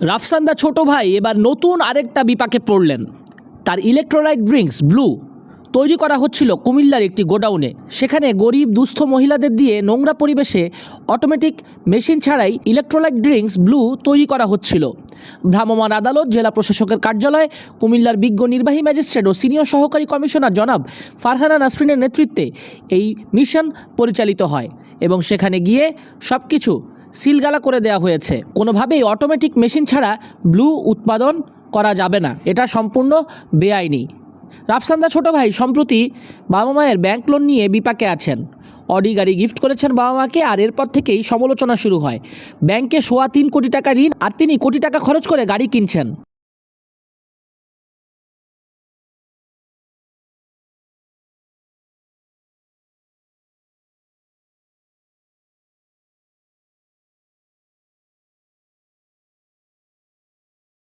রাফসান্দা ছোট ভাই এবার নতুন আরেকটা বিপাকে পড়লেন। তার ইলেকট্রোলাইট ড্রিঙ্কস ব্লু তৈরি করা হচ্ছিল কুমিল্লার একটি গোডাউনে। সেখানে গরিব, দুস্থ মহিলাদের দিয়ে নোংরা পরিবেশে অটোমেটিক মেশিন ছাড়াই ইলেকট্রোলাইট ড্রিঙ্কস ব্লু তৈরি করা হচ্ছিল। ভ্রাম্যমাণ আদালত, জেলা প্রশাসকের কার্যালয়, কুমিল্লার বিজ্ঞ নির্বাহী ম্যাজিস্ট্রেট ও সিনিয়র সহকারী কমিশনার জনাব ফারহানা নাসরিনের নেতৃত্বে এই মিশন পরিচালিত হয় এবং সেখানে গিয়ে সব কিছু সিলগালা করে দেওয়া হয়েছে। কোনোভাবেই অটোমেটিক মেশিন ছাড়া ব্লু উৎপাদন করা যাবে না। এটা সম্পূর্ণ বেআইনি। রাফসান্দা ছোট ভাই সম্প্রতি বাবা মায়ের ব্যাংক লোন নিয়ে বিপাকে আছেন। অডি গাড়ি গিফট করেছেন বাবা মাকে আর এরপর থেকেই সমালোচনা শুরু হয়। ব্যাংকে সোয়া তিন কোটি টাকা ঋণ আর তিনি কোটি টাকা খরচ করে গাড়ি কিনছেন।